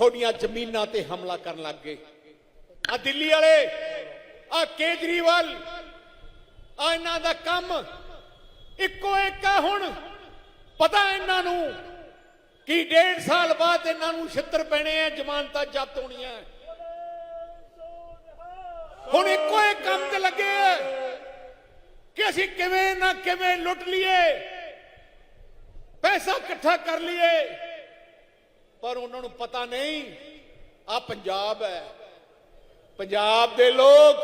ਤੁਹਾਡੀਆਂ ਜ਼ਮੀਨਾਂ ਤੇ ਹਮਲਾ ਕਰਨ ਲੱਗ ਗਏ। ਆ ਦਿੱਲੀ ਵਾਲੇ ਆ ਕੇਜਰੀਵਾਲ ਆ ਇਹਨਾਂ ਦਾ ਕੰਮ ਇੱਕੋ ਇੱਕ ਆ ਹੁਣ। ਪਤਾ ਇਹਨਾਂ ਨੂੰ ਕਿ ਡੇਢ ਸਾਲ ਬਾਅਦ ਇਹਨਾਂ ਨੂੰ ਛਿੱਤਰ ਪੈਣੇ ਆ, ਜ਼ਮਾਨਤਾਂ ਜ਼ਬਤ ਹੋਣੀਆਂ। ਹੁਣ ਇੱਕੋ ਇੱਕ ਕੰਮ ਤੇ ਲੱਗੇ ਆ ਕਿ ਅਸੀਂ ਕਿਵੇਂ ਨਾ ਕਿਵੇਂ ਲੁੱਟ ਲਈਏ, ਪੈਸਾ ਇਕੱਠਾ ਕਰ ਲਈਏ। ਪਰ ਉਹਨਾਂ ਨੂੰ ਪਤਾ ਨਹੀਂ ਆ ਪੰਜਾਬ ਹੈ। ਪੰਜਾਬ ਦੇ ਲੋਕ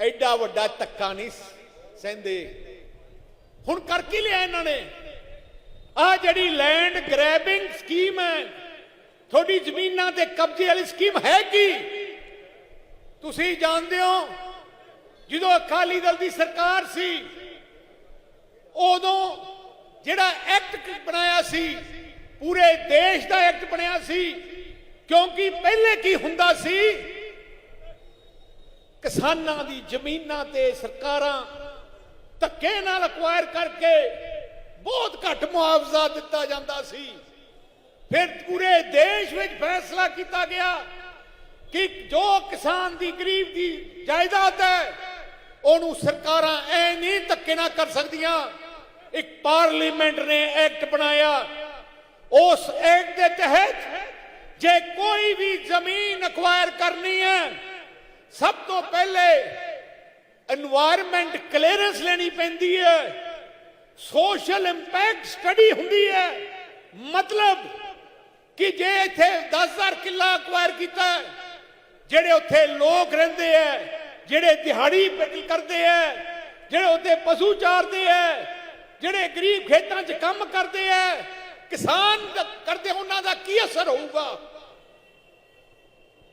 ਐਡਾ ਵੱਡਾ ਧੱਕਾ ਨਹੀਂ ਸਹਿੰਦੇ। ਹੁਣ ਕਰ ਕੀ ਲਿਆ ਇਹਨਾਂ ਨੇ? ਆ ਜਿਹੜੀ ਲੈਂਡ ਗ੍ਰੈਬਿੰਗ ਸਕੀਮ ਹੈ, ਤੁਹਾਡੀ ਜ਼ਮੀਨਾਂ ਤੇ ਕਬਜ਼ੇ ਵਾਲੀ ਸਕੀਮ ਹੈ ਕੀ? ਤੁਸੀਂ ਜਾਣਦੇ ਹੋ, ਜਦੋਂ ਅਕਾਲੀ ਦਲ ਦੀ ਸਰਕਾਰ ਸੀ, ਉਦੋਂ ਜਿਹੜਾ ਐਕਟ ਬਣਾਇਆ ਸੀ ਪੂਰੇ ਦੇਸ਼ ਦਾ ਐਕਟ ਬਣਿਆ ਸੀ। ਕਿਉਂਕਿ ਪਹਿਲੇ ਕੀ ਹੁੰਦਾ ਸੀ? ਕਿਸਾਨਾਂ ਦੀ ਜ਼ਮੀਨਾਂ ਤੇ ਸਰਕਾਰਾਂ ਧੱਕੇ ਨਾਲ ਅਕਵਾਇਰ ਕਰਕੇ ਬਹੁਤ ਘੱਟ ਮੁਆਵਜ਼ਾ ਦਿੱਤਾ ਜਾਂਦਾ ਸੀ। ਫਿਰ ਪੂਰੇ ਦੇਸ਼ ਵਿੱਚ ਫੈਸਲਾ ਕੀਤਾ ਗਿਆ ਕਿ ਜੋ ਕਿਸਾਨ ਦੀ ਗਰੀਬ ਦੀ ਜਾਇਦਾਦ ਹੈ, ਉਹਨੂੰ ਸਰਕਾਰਾਂ ਐ ਨਹੀਂ ਧੱਕੇ ਨਾ ਕਰ ਸਕਦੀਆਂ। ਇੱਕ ਪਾਰਲੀਮੈਂਟ ਨੇ ਐਕਟ ਬਣਾਇਆ। ਉਸ ਐਕਟ ਦੇ ਤਹਿਤ ਜੇ ਕੋਈ ਵੀ ਜ਼ਮੀਨ ਅਕਵਾਇਰ ਕਰਨੀ ਹੈ, ਸਭ ਤੋਂ ਪਹਿਲੇ এনवायरमेंट ਕਲੀਅਰੈਂਸ ਲੈਣੀ ਪੈਂਦੀ ਹੈ। ਸੋਸ਼ਲ ਇੰਪੈਕਟ ਸਟੱਡੀ ਹੁੰਦੀ ਹੈ। ਮਤਲਬ ਕਿ ਜੇ ਇੱਥੇ 10000 ਕਿੱਲਾ ਅਕਵਾਇਰ ਕੀਤਾ ਜਿਹੜੇ ਉੱਥੇ ਲੋਕ ਰਹਿੰਦੇ ਆ ਜਿਹੜੇ ਦਿਹਾੜੀ ਪੈਦਲ ਕਰਦੇ ਆ ਜਿਹੜੇ ਉੱਥੇ ਪਸ਼ੂ ਚਾਰਦੇ ਆ ਜਿਹੜੇ ਗਰੀਬ ਖੇਤਾਂ 'ਚ ਕੰਮ ਕਰਦੇ ਆ ਕਿਸਾਨ ਕਰਦੇ ਉਹਨਾਂ ਦਾ ਕੀ ਅਸਰ ਹੋਊਗਾ?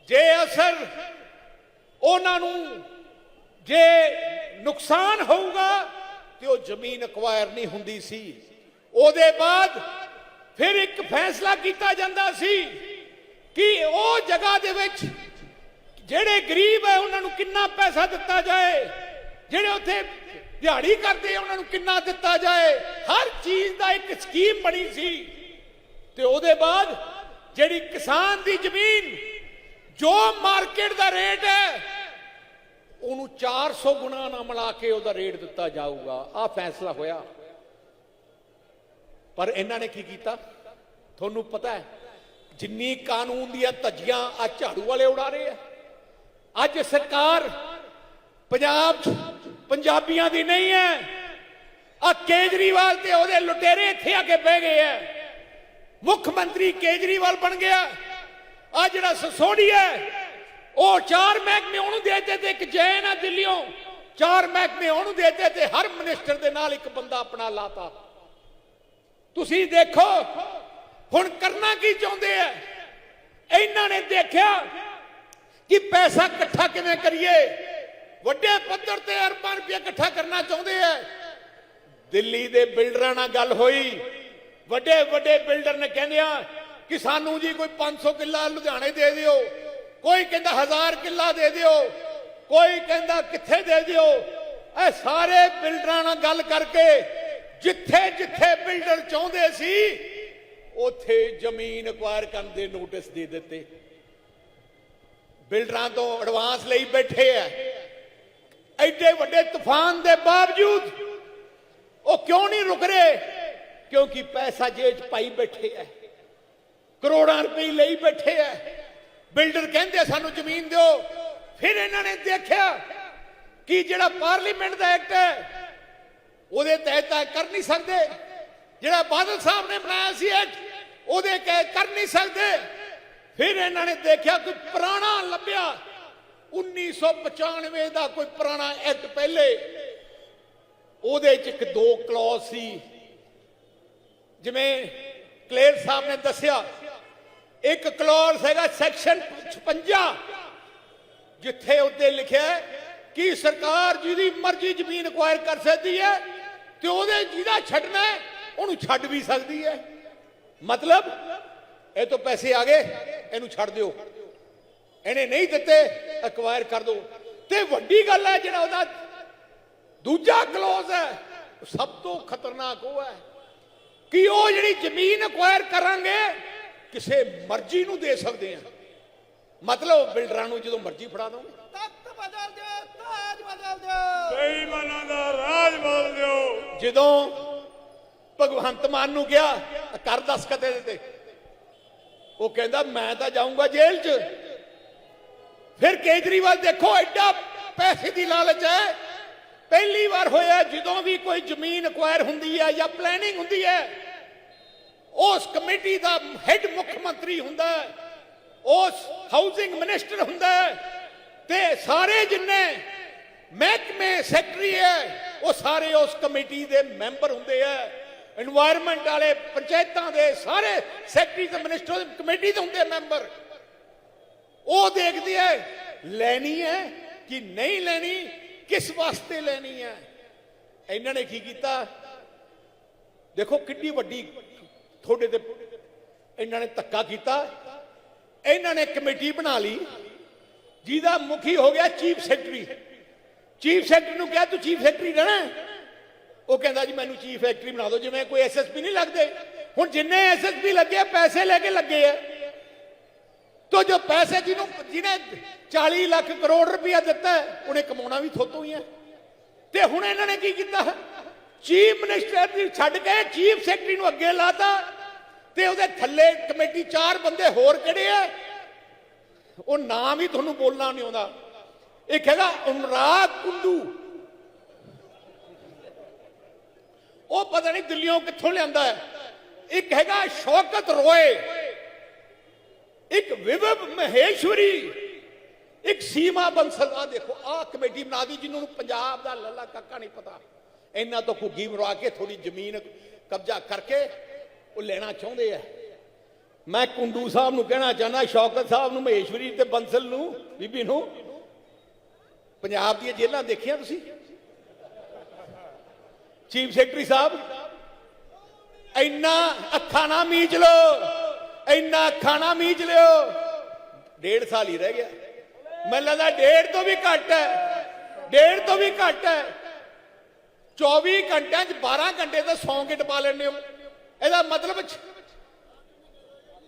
ਜੇ ਅਸਰ ਉਹਨਾਂ ਨੂੰ ਜੇ ਨੁਕਸਾਨ ਹੋਊਗਾ, ਤੇ ਉਹ ਜ਼ਮੀਨ ਅਕਵਾਇਰ ਨਹੀਂ ਹੁੰਦੀ ਸੀ। ਉਹਦੇ ਬਾਅਦ ਫਿਰ ਇੱਕ ਫੈਸਲਾ ਕੀਤਾ ਜਾਂਦਾ ਸੀ ਕਿ ਉਹ ਜਗ੍ਹਾ ਦੇ ਵਿੱਚ ਜਿਹੜੇ ਗਰੀਬ ਹੈ, ਉਹਨਾਂ ਨੂੰ ਕਿੰਨਾ ਪੈਸਾ ਦਿੱਤਾ ਜਾਏ, ਜਿਹੜੇ ਉੱਥੇ ਦਿਹਾੜੀ ਕਰਦੇ ਉਹਨਾਂ ਨੂੰ ਕਿੰਨਾ ਦਿੱਤਾ ਜਾਏ? ਹਰ ਚੀਜ਼ ਦਾ ਇੱਕ ਸਕੀਮ ਬਣੀ ਸੀ। ਤੇ ਉਹਦੇ ਬਾਅਦ ਜਿਹੜੀ ਕਿਸਾਨ ਦੀ ਜ਼ਮੀਨ, ਜੋ ਮਾਰਕੀਟ ਦਾ ਰੇਟ ਹੈ, ਉਹਨੂੰ 400 ਗੁਣਾ ਨਾਲ ਮਿਲਾ ਕੇ ਉਹਦਾ ਰੇਟ ਦਿੱਤਾ ਜਾਊਗਾ। ਆ ਫੈਸਲਾ ਹੋਇਆ। ਪਰ ਇਹਨਾਂ ਨੇ ਕੀ ਕੀਤਾ? ਤੁਹਾਨੂੰ ਪਤਾ ਹੈ, ਜਿੰਨੀ ਕਾਨੂੰਨ ਦੀਆਂ ਧੱਜੀਆਂ ਆ ਝਾੜੂ ਵਾਲੇ ਉਡਾ ਰਹੇ ਆ। ਅੱਜ ਸਰਕਾਰ ਪੰਜਾਬ 'ਚ ਪੰਜਾਬੀਆਂ ਦੀ ਨਹੀਂ ਹੈ। ਆ ਕੇਜਰੀਵਾਲ ਤੇ ਉਹਦੇ ਲੁਟੇਰੇ ਇੱਥੇ ਆ ਕੇ ਬਹਿ ਗਏ ਆ। ਮੁੱਖ ਮੰਤਰੀ ਕੇਜਰੀਵਾਲ ਬਣ ਗਿਆ। ਆ ਜਿਹੜਾ ਸਸੋੜੀਆ ਹੈ, ਉਹ ਚਾਰ ਮਹਿਕਮੇ ਉਹਨੂੰ ਦੇ ਦਿੱਤੇ ਤੇ ਇੱਕ ਜੈਨ ਆ ਦਿੱਲੀੋਂ। ਚਾਰ ਮਹਿਕਮੇ ਉਹਨੂੰ ਦੇ ਤੇ ਹਰ ਮਿਨਿਸਟਰ ਦੇ ਨਾਲ ਇੱਕ ਬੰਦਾ ਆਪਣਾ ਲਾਤਾ। ਤੁਸੀਂ ਦੇਖੋ, ਹੁਣ ਕਰਨਾ ਕੀ ਚਾਹੁੰਦੇ ਆ? ਇਹਨਾਂ ਨੇ ਦੇਖਿਆ ਕਿ ਪੈਸਾ ਇਕੱਠਾ ਕਿਵੇਂ ਕਰੀਏ? ਵੱਡੇ ਪੱਧਰ ਤੇ ਅਰਬਾਂ ਰੁਪਏ ਇਕੱਠਾ ਕਰਨਾ ਚਾਹੁੰਦੇ ਆ। ਦਿੱਲੀ ਦੇ ਬਿਲਡਰਾਂ ਨਾਲ ਗੱਲ ਹੋਈ। ਵੱਡੇ ਵੱਡੇ ਬਿਲਡਰ ਨੇ ਕਹਿੰਦੇ ਆ ਕਿ ਸਾਨੂੰ ਜੀ ਕੋਈ 500 ਕਿੱਲਾ ਲੁਧਿਆਣੇ ਦੇ ਦਿਓ, ਕੋਈ ਕਹਿੰਦਾ 1000 ਕਿੱਲਾ ਦੇ ਦਿਓ, ਕੋਈ ਕਹਿੰਦਾ ਕਿੱਥੇ ਦੇ ਦਿਓ। ਇਹ ਸਾਰੇ ਬਿਲਡਰਾਂ ਨਾਲ ਗੱਲ ਕਰਕੇ ਜਿੱਥੇ ਜਿੱਥੇ ਬਿਲਡਰ ਚਾਹੁੰਦੇ ਸੀ, ਉਥੇ ਜ਼ਮੀਨ ਅਕਵਾਇਰ ਕਰਨ ਦੇ ਨੋਟਿਸ ਦੇ ਦਿੱਤੇ। ਬਿਲਡਰਾਂ ਤੋਂ ਐਡਵਾਂਸ ਲਈ ਬੈਠੇ ਆ। ਐਡੇ ਵੱਡੇ ਤੂਫਾਨ ਦੇ ਬਾਵਜੂਦ ਉਹ ਕਿਉਂ ਨਹੀਂ ਰੁਕ ਰਹੇ? ਕਿਉਂਕਿ ਪੈਸਾ ਜੇਬ ਪਾਈ ਬੈਠੇ ਐ। ਕਰੋੜਾਂ ਰੁਪਏ ਲਈ ਬੈਠੇ ਐ। ਬਿਲਡਰ ਕਹਿੰਦੇ ਸਾਨੂੰ ਜ਼ਮੀਨ ਦਿਓ। ਫਿਰ ਇਹਨਾਂ ਨੇ ਦੇਖਿਆ ਕਿ ਜਿਹੜਾ ਪਾਰਲੀਮੈਂਟ ਦਾ ਐਕਟ ਹੈ ਉਹਦੇ ਤਹਿਤ ਕਰ ਨਹੀਂ ਸਕਦੇ। ਜਿਹੜਾ ਬਾਦਲ ਸਾਹਿਬ ਨੇ ਬਣਾਇਆ ਸੀ ਐਕਟ, ਉਹਦੇ ਕਹਿ ਕਰ ਨਹੀਂ ਸਕਦੇ। ਫਿਰ ਇਹਨਾਂ ਨੇ ਦੇਖਿਆ ਕੋਈ ਪੁਰਾਣਾ ਲੱਭਿਆ 1995 ਦਾ ਕੋਈ ਪੁਰਾਣਾ ਐਕਟ ਪਹਿਲੇ, ਉਹਦੇ ਚ ਇੱਕ ਦੋ ਕਲੌਜ਼ ਸੀ। ਜਿਵੇਂ ਕਲੇਰ ਸਾਹਿਬ ਨੇ ਦੱਸਿਆ, ਇੱਕ ਕਲੌਜ਼ ਹੈਗਾ ਸੈਕਸ਼ਨ 56 ਜਿੱਥੇ ਉੱਤੇ ਲਿਖਿਆ ਕਿ ਸਰਕਾਰ ਜਿਹਦੀ ਮਰਜ਼ੀ ਜ਼ਮੀਨ ਅਕਵਾਇਰ ਕਰ ਸਕਦੀ ਹੈ ਤੇ ਉਹਦੇ ਜਿਹਦਾ ਛੱਡਣਾ ਉਹਨੂੰ ਛੱਡ ਵੀ ਸਕਦੀ ਹੈ। ਮਤਲਬ, ਇਹ ਤੋਂ ਪੈਸੇ ਆ ਗਏ, ਇਹਨੂੰ ਛੱਡ ਦਿਓ। ਇਹਨੇ ਨਹੀਂ ਦਿੱਤੇ ਅਕਵਾਇਰ ਕਰ ਦਿਓ ਤੇ ਵੱਡੀ ਗੱਲ ਹੈ ਜਿਹੜਾ ਉਹਦਾ ਦੂਜਾ ਕਲੋਜ਼ ਹੈ ਸਭ ਤੋਂ ਖਤਰਨਾਕ ਉਹ ਹੈ ਕਿ ਉਹ ਜਿਹੜੀ ਜ਼ਮੀਨ ਅਕਵਾਇਰ ਕਰਾਂਗੇ ਕਿਸੇ ਮਰਜ਼ੀ ਨੂੰ ਦੇ ਸਕਦੇ ਆ ਮਤਲਬ ਬਿਲਡਰਾਂ ਨੂੰ ਜਦੋਂ ਮਰਜ਼ੀ ਫੜਾ ਦੋਗੇ। ਤਖਤ ਬਦਲ ਦਿਓ ਤਾਜ ਬਦਲ ਦਿਓ। ਬੇਈਮਾਨਾਂ ਦਾ ਰਾਜ ਬੋਲ ਦਿਓ। ਜਦੋਂ ਭਗਵੰਤ ਮਾਨ ਨੂੰ ਕਿਹਾ ਕਰ ਦਸਖਤ ਇਹਦੇ ਤੇ ਉਹ ਕਹਿੰਦਾ ਮੈਂ ਤਾਂ ਜਾਊਂਗਾ ਜੇਲ੍ਹ 'ਚ। ਫਿਰ ਕੇਜਰੀਵਾਲ ਦੇਖੋ, ਐਡਾ ਪੈਸੇ ਦੀ ਲਾਲਚ ਹੈ। ਪਹਿਲੀ ਵਾਰ ਹੋਇਆ, ਜਦੋਂ ਵੀ ਕੋਈ ਜ਼ਮੀਨ ਅਕਵਾਇਰ ਹੁੰਦੀ ਹੈ ਜਾਂ ਪਲੈਨਿੰਗ ਹੁੰਦੀ ਹੈ, ਉਸ ਕਮੇਟੀ ਦਾ ਹੈੱਡ ਮੁੱਖ ਮੰਤਰੀ ਹੁੰਦਾ ਉਸ ਹਾਊਸਿੰਗ ਮਿਨਿਸਟਰ ਹੁੰਦਾ ਤੇ ਸਾਰੇ ਜਿੰਨੇ ਮਹਿਕਮੇ ਸੈਕਟਰੀ ਹੈ, ਉਹ ਸਾਰੇ ਉਸ ਕਮੇਟੀ ਦੇ ਮੈਂਬਰ ਹੁੰਦੇ ਆ এনवायरमेंट ਵਾਲੇ, ਪੰਚਾਇਤਾਂ ਦੇ ਸਾਰੇ ਸੈਕਟਰੀ ਤੇ ਮਿਨਿਸਟਰ ਕਮੇਟੀ ਦੇ ਹੁੰਦੇ ਮੈਂਬਰ। ਉਹ ਦੇਖਦੀ ਹੈ, ਲੈਣੀ ਹੈ ਕਿ ਨਹੀਂ ਲੈਣੀ, ਕਿਸ ਵਾਸਤੇ ਲੈਣੀ ਹੈ? ਇਹਨਾਂ ਨੇ ਕੀ ਕੀਤਾ? ਦੇਖੋ ਕਿੰਨੀ ਵੱਡੀ ਤੁਹਾਡੇ ਤੇ ਇਹਨਾਂ ਨੇ ਧੱਕਾ ਕੀਤਾ। ਇਹਨਾਂ ਨੇ ਕਮੇਟੀ ਬਣਾ ਲਈ, ਜਿਹਦਾ ਮੁਖੀ ਹੋ ਗਿਆ ਚੀਫ ਸੈਕਟਰੀ। ਚੀਫ ਸੈਕਟਰੀ ਨੂੰ ਕਿਹਾ, ਤੂੰ ਚੀਫ ਸੈਕਟਰੀ ਰਹਿਣਾ ਉਹ ਕਹਿੰਦਾ, ਜੀ, ਮੈਨੂੰ ਚੀਫ ਸੈਕਟਰੀ ਬਣਾ ਦਿਓ, ਜਿਵੇਂ ਕੋਈ ਐਸਐਸਪੀ ਨਹੀਂ ਲੱਗਦੇ। ਹੁਣ ਜਿੰਨੇ ਐਸਐਸਪੀ ਲੱਗੇ ਪੈਸੇ ਲੈ ਕੇ ਲੱਗੇ ਆ। ਤੋ ਜੋ ਪੈਸੇ ਜਿਹਨੂੰ ਜਿਹਨੇ 40 ਲੱਖ ਕਰੋੜ ਰੁਪਇਆ ਦਿੱਤਾ, ਉਹਨੇ ਕਮਾਉਣਾ ਵੀ ਥੋਤੋਂ ਹੀ ਹੈ। ਤੇ ਹੁਣ ਇਹਨਾਂ ਨੇ ਕੀ ਕੀਤਾ? ਚੀਫ ਮਿਨਿਸਟਰ ਦੀ ਛੱਡ ਕੇ ਚੀਫ ਸੈਕਟਰੀ ਨੂੰ ਅੱਗੇ ਲਾਤਾ ਤੇ ਉਹਦੇ ਥੱਲੇ ਕਮੇਟੀ ਚਾਰ ਬੰਦੇ ਹੋਰ ਕਿਹੜੇ ਆ? ਉਹ ਨਾਮ ਹੀ ਤੁਹਾਨੂੰ ਬੋਲਣਾ ਨਹੀਂ ਆਉਂਦਾ। ਇੱਕ ਹੈਗਾ ਅਨੁਰਾਗ ਕੁੰਡੂ। ਉਹ ਪਤਾ ਨਹੀਂ ਦਿੱਲੀੋਂ ਕਿੱਥੋਂ ਲਿਆਂਦਾ ਹੈ। ਇੱਕ ਹੈਗਾ ਸ਼ੌਕਤ ਰੋਏ। ਇੱਕ ਵਿਵਵ ਮਹੇਸ਼ਵਰੀ, ਇੱਕ ਸੀਮਾ ਬੰਸਲ ਆ ਦੇਖੋ ਆ ਕਮੇਟੀ ਬਣਾ ਦੀ ਜਿਹਨੂੰ ਨੂੰ ਪੰਜਾਬ ਦਾ ਲੱਲਾ ਕੱਕਾ ਨਹੀਂ ਪਤਾ। ਇਹਨਾਂ ਤੋਂ ਘੁੱਗੀ ਮਰਵਾ ਕੇ ਥੋੜੀ ਜ਼ਮੀਨ ਕਬਜ਼ਾ ਕਰਕੇ ਉਹ ਲੈਣਾ ਚਾਹੁੰਦੇ ਆ। ਮੈਂ ਕੁੰਡੂ ਸਾਹਿਬ ਨੂੰ ਕਹਿਣਾ ਚਾਹੁੰਦਾ, ਸ਼ੌਕਤ ਸਾਹਿਬ ਨੂੰ, ਮਹੇਸ਼ਵਰੀ ਤੇ ਬੰਸਲ ਨੂੰ, ਬੀਬੀ ਨੂੰ। ਪੰਜਾਬ ਦੀਆਂ ਜੇਲ੍ਹਾਂ ਦੇਖੀਆਂ ਤੁਸੀਂ? ਚੀਫ ਸੈਕਟਰੀ ਸਾਹਿਬ, ਇੰਨਾ ਅੱਖਾਂ ਨਾ ਮੀਚ ਲੋ ਇੰਨਾ ਖਾਣਾ ਨਾ ਮੀਚ ਲਿਓ। ਡੇਢ ਸਾਲ ਹੀ ਰਹਿ ਗਿਆ। ਮੈਨੂੰ ਲੱਗਦਾ ਡੇਢ ਤੋਂ ਵੀ ਘੱਟ ਹੈ। ਡੇਢ ਤੋਂ ਵੀ ਘੱਟ ਹੈ। 24 ਘੰਟਿਆਂ 'ਚ 12 ਘੰਟੇ ਤਾਂ ਸੌਂ ਕੇ ਟਪਾ ਲੈਂਦੇ ਹੋ। ਇਹਦਾ ਮਤਲਬ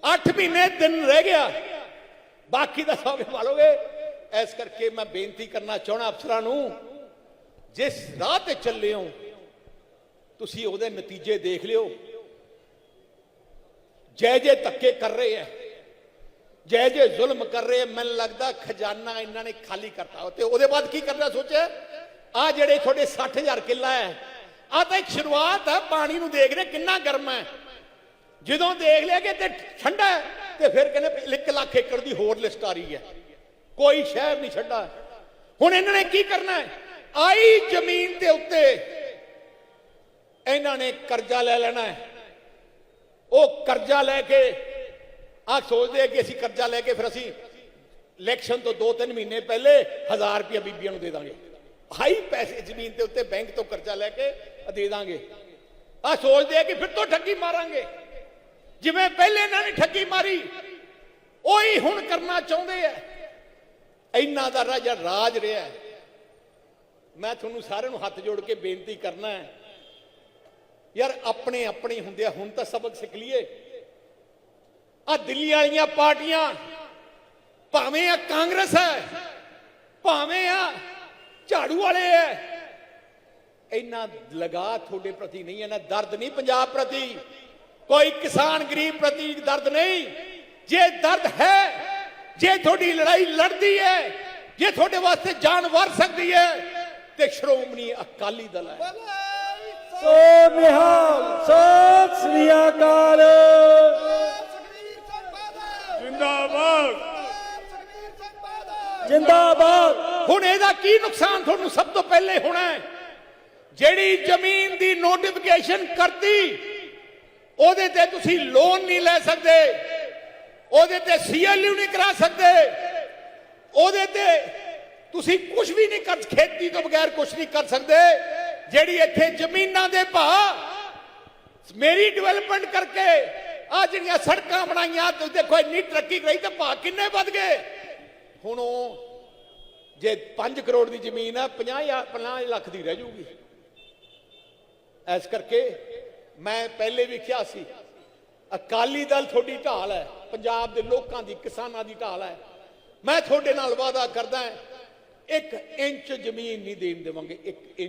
8 ਮਹੀਨੇ ਦਿਨ ਰਹਿ ਗਿਆ। ਬਾਕੀ ਦਾ ਸੌਂ ਕੇ ਪਾਲੋਗੇ ਇਸ ਕਰਕੇ ਮੈਂ ਬੇਨਤੀ ਕਰਨਾ ਚਾਹਣਾ ਅਫਸਰਾਂ ਨੂੰ, ਜਿਸ ਰਾਹ ਤੇ ਚੱਲੇ ਹੋ, ਤੁਸੀਂ ਉਹਦੇ ਨਤੀਜੇ ਦੇਖ ਲਿਓ। ਜੈ ਜੈ ਧੱਕੇ ਕਰ ਰਹੇ ਹੈ ਜੈ ਜੈ ਜ਼ੁਲਮ ਕਰ ਰਹੇ ਹੈ ਮੈਨੂੰ ਲੱਗਦਾ ਖਜ਼ਾਨਾ ਇਹਨਾਂ ਨੇ ਖਾਲੀ ਕਰਤਾ। ਤੇ ਉਹਦੇ ਬਾਅਦ ਕੀ ਕਰਨਾ ਸੋਚਿਆ? ਆ ਜਿਹੜੇ ਤੁਹਾਡੇ 60000 ਕਿੱਲਾ ਹੈ ਆ ਤਾਂ ਇੱਕ ਸ਼ੁਰੂਆਤ ਹੈ ਪਾਣੀ ਨੂੰ ਦੇਖ ਰਹੇ ਕਿੰਨਾ ਗਰਮ ਹੈ ਜਦੋਂ ਦੇਖ ਲਿਆ ਕਿ ਤੇ ਠੰਡਾ ਹੈ ਤੇ ਫਿਰ ਕਹਿੰਦੇ 1 ਲੱਖ ਏਕੜ ਦੀ ਹੋਰ ਲਿਸਟ ਆ ਰਹੀ ਹੈ ਕੋਈ ਸ਼ਹਿਰ ਨਹੀਂ ਛੱਡਾ ਹੁਣ ਇਹਨਾਂ ਨੇ ਕੀ ਕਰਨਾ ਹੈ ਆਈ ਜ਼ਮੀਨ ਦੇ ਉੱਤੇ ਇਹਨਾਂ ਨੇ ਕਰਜ਼ਾ ਲੈ ਲੈਣਾ ਹੈ ਉਹ ਕਰਜ਼ਾ ਲੈ ਕੇ ਆ ਸੋਚਦੇ ਆ ਕਿ ਅਸੀਂ ਕਰਜ਼ਾ ਲੈ ਕੇ ਫਿਰ ਅਸੀਂ ਇਲੈਕਸ਼ਨ ਤੋਂ 2-3 ਮਹੀਨੇ ਪਹਿਲੇ 1000 ਰੁਪਏ ਬੀਬੀਆਂ ਨੂੰ ਦੇ ਦਾਂਗੇ। ਹਾਈ ਪੈਸੇ ਜ਼ਮੀਨ ਦੇ ਉੱਤੇ ਬੈਂਕ ਤੋਂ ਕਰਜ਼ਾ ਲੈ ਕੇ ਦੇ ਦਾਂਗੇ। ਆ ਸੋਚਦੇ ਆ ਕਿ ਫਿਰ ਤੋਂ ਠੱਗੀ ਮਾਰਾਂਗੇ। ਜਿਵੇਂ ਪਹਿਲੇ ਇਹਨਾਂ ਨੇ ਠੱਗੀ ਮਾਰੀ, ਉਹੀ ਹੁਣ ਕਰਨਾ ਚਾਹੁੰਦੇ ਆ। ਇੰਨਾ ਦਾ ਰਾਜਾ ਰਾਜ ਰਿਹਾ। ਮੈਂ ਤੁਹਾਨੂੰ ਸਾਰਿਆਂ ਨੂੰ ਹੱਥ ਜੋੜ ਕੇ ਬੇਨਤੀ ਕਰਨਾ ਹੈ ਯਾਰ ਆਪਣੇ ਆਪਣੇ ਹੁੰਦੇ ਆ, ਹੁਣ ਤਾਂ ਸਬਕ ਸਿੱਖ ਲਈਏ। ਆ ਦਿੱਲੀ ਵਾਲੀਆਂ ਪਾਰਟੀਆਂ, ਭਾਵੇਂ ਆ ਕਾਂਗਰਸ ਹੈ, ਭਾਵੇਂ ਆ ਝਾੜੂ ਵਾਲੇ ਹੈ ਇੰਨਾ ਲਗਾ ਤੁਹਾਡੇ ਪ੍ਰਤੀ ਨਹੀਂ ਹੈ ਦਰਦ ਨਹੀਂ ਪੰਜਾਬ ਪ੍ਰਤੀ। ਕੋਈ ਕਿਸਾਨ ਗਰੀਬ ਪ੍ਰਤੀ ਦਰਦ ਨਹੀਂ। ਜੇ ਦਰਦ ਹੈ, ਜੇ ਤੁਹਾਡੀ ਲੜਾਈ ਲੜਦੀ ਹੈ, ਜੇ ਤੁਹਾਡੇ ਵਾਸਤੇ ਜਾਨ ਵਰ ਸਕਦੀ ਹੈ, ਤੇ ਸ਼੍ਰੋਮਣੀ ਅਕਾਲੀ ਦਲ ਹੈ। ਸੋ ਨਿਹਾਲ ਸਤਿ ਸ੍ਰੀ ਅਕਾਲ। ਜਿੰਦਾਬਾਦ। ਜਿੰਦਾਬਾਦ। ਹੁਣ ਇਹਦਾ ਕੀ ਨੁਕਸਾਨ ਤੁਹਾਨੂੰ ਸਭ ਤੋਂ ਪਹਿਲੇ ਹੋਣਾ ਹੈ? ਜਿਹੜੀ ਜ਼ਮੀਨ ਦੀ ਨੋਟੀਫਿਕੇਸ਼ਨ ਕਰਤੀ ਉਹਦੇ ਤੇ ਤੁਸੀਂ ਲੋਨ ਨਹੀਂ ਲੈ ਸਕਦੇ। ਉਹਦੇ ਤੇ ਸੀਐਲਯੂ ਨਹੀਂ ਕਰਾ ਸਕਦੇ। ਉਹਦੇ ਤੇ ਤੁਸੀਂ ਕੁਝ ਵੀ ਨਹੀਂ ਕਰ ਖੇਤੀ ਤੋਂ ਬਗੈਰ ਕੁਝ ਨਹੀਂ ਕਰ ਸਕਦੇ। ਜਿਹੜੀ ਇੱਥੇ ਜ਼ਮੀਨਾਂ ਦੇ ਭਾਅ ਮੇਰੀ ਡਿਵੈਲਪਮੈਂਟ ਕਰਕੇ ਆ ਜਿਹੜੀਆਂ ਸੜਕਾਂ ਬਣਾਈਆਂ, ਤੁਸੀਂ ਦੇਖੋ ਇੰਨੀ ਤਰੱਕੀ ਕਰਾਈ ਤੇ ਭਾਅ ਕਿੰਨੇ ਵੱਧ ਗਏ। ਹੁਣ ਉਹ ਜੇ 5 ਕਰੋੜ ਦੀ ਜ਼ਮੀਨ ਆ 50 50 ਲੱਖ ਦੀ ਰਹਿ ਜਾਊਗੀ ਇਸ ਕਰਕੇ ਮੈਂ ਪਹਿਲੇ ਵੀ ਕਿਹਾ ਸੀ, ਅਕਾਲੀ ਦਲ ਤੁਹਾਡੀ ਢਾਲ ਹੈ, ਪੰਜਾਬ ਦੇ ਲੋਕਾਂ ਦੀ, ਕਿਸਾਨਾਂ ਦੀ ਢਾਲ ਹੈ। ਮੈਂ ਤੁਹਾਡੇ ਨਾਲ ਵਾਅਦਾ ਕਰਦਾ ਇੱਕ ਇੰਚ ਜ਼ਮੀਨ ਨਹੀਂ ਦੇਣ ਦੇਵਾਂਗੇ, ਇੱਕ